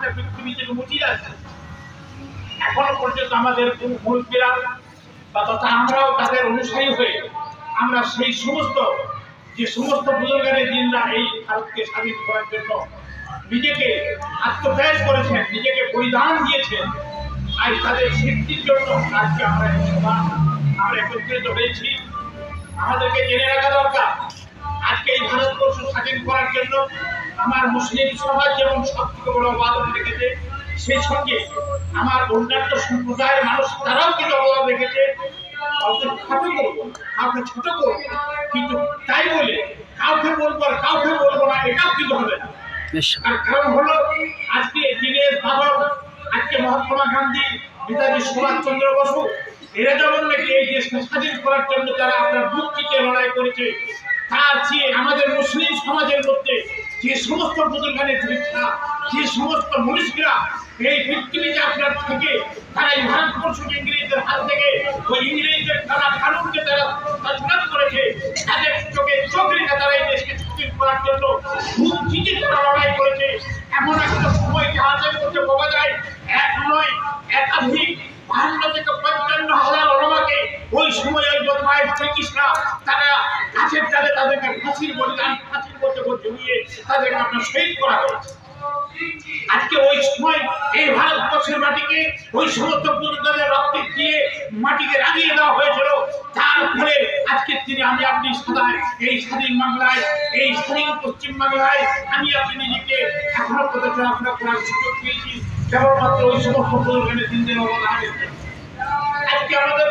হাতে পৃথিবী থেকে মুচিয়ে যাচ্ছে এখনও পর্যন্ত আমাদের মুরব্বীরা বা তথা আমরাও তাদের অনুসারী হয়ে আমরা সেই সমস্ত, যে সমস্ত বুজুর্গানের দিনরা এই ভারতকে স্বাধীন করার জন্য নিজেকে আত্মত্যাগ করেছেন, নিজেকে বলিদান দিয়েছেন, আজ তাদের স্বীকৃতির জন্য আজকে আমরা সভা, আমরা একত্রিত হয়েছি। আমাদেরকে জেনে রাখা দরকার, আজকে এই ভারতবর্ষ স্বাধীন করার জন্য আমার মুসলিম সমাজ যেমন সব থেকে বড় অবদান রেখেছে সেই সঙ্গে আমার অন্যান্য সম্প্রদায়ের মানুষ তারাও কিন্তু অবদান রেখেছে। কাউকে ছোট করব কাউকে ছোট করব কিন্তু তাই বলে কাউকে বলব আর কাউকে বলব না এটাও কিন্তু হবে না। তার কারণ হলো আজকে দিনের বাবর আজকে মহাত্মা গান্ধী নেতাজি সুভাষচন্দ্র বসু এরা যেমন নাকি এই দেশকে স্বাধীন করার জন্য তারা আপনার বুক লড়াই করেছে তার চেয়ে আমাদের মুসলিম সমাজের মধ্যে যে সমস্ত বুজুর্গানের পরীক্ষা যে সমস্ত মনীষীরা এই পৃথিবীতে আপনার থেকে, তারা এই ভারতবর্ষকে ইংরেজদের হাত থেকে, ওই ইংরেজদের তারা কানুনকে তারা তৎকাল করেছে, তাদের চোখে চোখ রেখে তারা এই দেশকে স্বাধীন করার জন্য বুক চিতে তারা লড়াই করেছে। এমন একটা সময় জাহাজের মধ্যে পাওয়া যায়, এক নয়, একাধিক বাহান্ন থেকে পঞ্চান্ন হাজার ওলামাকে ওই সময় ওই বদমাইশ ব্রিটিশরা তারা গাছের ডালে তাদেরকে ফাঁসির বলিদান ফাঁসির মধ্যে জমিয়ে তাদেরকে আপনার শহীদ করা হয়েছে। আজকে ওই সময় এই ভারতবর্ষের মাটিকে, ওই সমস্ত পুরুষদের রক্ত দিয়ে মাটিকে রাগিয়ে দেওয়া হয়েছিল। তার ফলে আজকে তিনি আমি আপনি সদায় এই স্বাধীন বাংলায়, এই স্বাধীন পশ্চিম বাংলায়, আমি আপনি নিজেকে এখনও পথে চলাফেরা করার সুযোগ পেয়েছি। কেবলমাত্র ওই সমস্ত পুরুষের দিন দিন অবদান আজকে আমাদের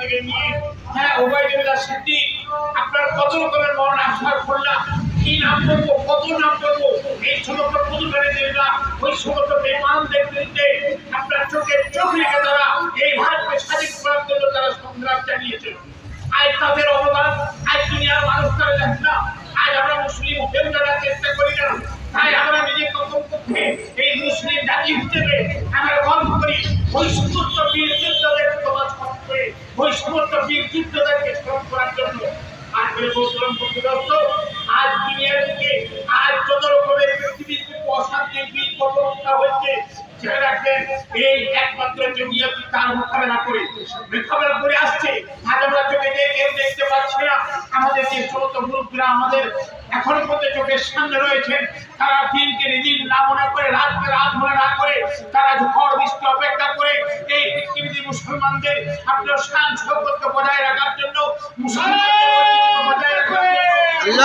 থেকে নিয়ে হ্যাঁ ওবায়দুল্লাহ সিদ্দিক, আপনার কত রকমের মরণ আসার করলা কি নাম বলব? কত নাম বলব? এই সমস্ত পুরুষের না ওই সমস্ত বেমানদের বিরুদ্ধে আপনার চোখে চোখ রেখে তারা এই ভারতকে স্বাধীন করার জন্য তারা সংগ্রাম চালিয়েছে। আজ তাদের অবদান, আজ দুনিয়ার মানুষ তারা জানে না। আজ আমরা মুসলিম হয়েও যারা চেষ্টা করি না। তাই আমরা নিজেকে কমপক্ষে এই মুসলিম জাতি হিসেবে আমরা গর্ব করি। ওই সমস্ত বীর যুদ্ধদের কথা স্মরণ বন্ধুদত্ত আজ আজ রকমের হচ্ছে এই একমাত্র যে নিয়তি তার মোকাবেলা করে মোকাবেলা করে আসছে আজ আমরা চোখে দিয়ে কেউ দেখতে পাচ্ছি না আমাদের যে গ্রুপরা আমাদের এখন পর্যন্ত চোখের সামনে রয়েছেন তারা দিনকে দিন না মনে করে রাতকে রাত মনে না করে তারা ঝড় বৃষ্টি অপেক্ষা করে এই পৃথিবীতে মুসলমানদের আপনার শান সৌকতকে বজায় রাখার জন্য মুসলমানদের বজায় রাখার জন্য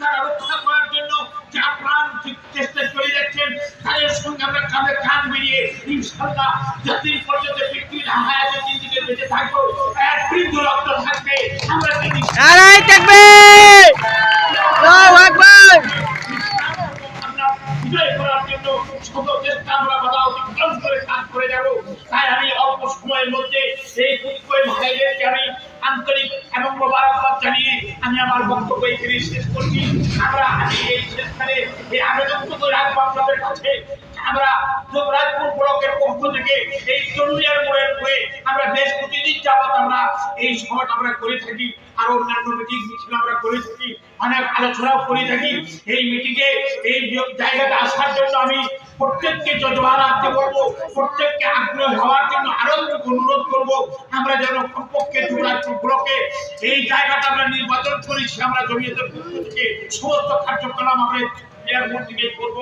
তারা রক্ষা করার জন্য যা প্রাণ চেষ্টা করে যাচ্ছেন তাদের সঙ্গে আমরা কাঁধে কান মিলিয়ে ইনশাল্লাহ যতদিন পর্যন্ত পৃথিবীর হায়াতে জিন্দিকে বেঁচে থাকব বৃদ্ধ রক্ত থাকবে আমরা তিনি অতিক্রম করে কাজ আমি অল্প সময়ের মধ্যে আমার বক্তব্য এখানে শেষ করছি আমরা আমি এই শেষখানে এই আবেদনটুকু রাখব আপনাদের কাছে। আমরা যুবরাজপুর ব্লকের পক্ষ থেকে এই চন্ডিয়ার মোড়ের হয়ে আমরা বেশ প্রতিদিন যাবত আমরা এই সভাটা আমরা করে থাকি, আর অন্যান্য মিটিং মিছিল আমরা করে থাকি, অনেক আলোচনাও করে থাকি। এই মিটিংয়ে এই জায়গাটা আসার জন্য আমি প্রত্যেককে যজমান রাখতে বলব প্রত্যেককে আগ্রহ হওয়ার জন্য আরও অনুরোধ করব, আমরা যেন কমপক্ষে যুবরাজপুর ব্লকে এই জায়গাটা আমরা নির্বাচন করেছি, আমরা জমিয়তের থেকে সমস্ত কার্যক্রম আমরা এর মধ্যে দিয়ে করব।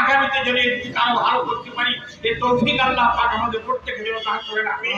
আগামীতে যেন এর থেকে আরও ভালো করতে পারি এই তৌফিক আল্লাহ পাক আমাদের প্রত্যেককে যেন দান করে আমিন।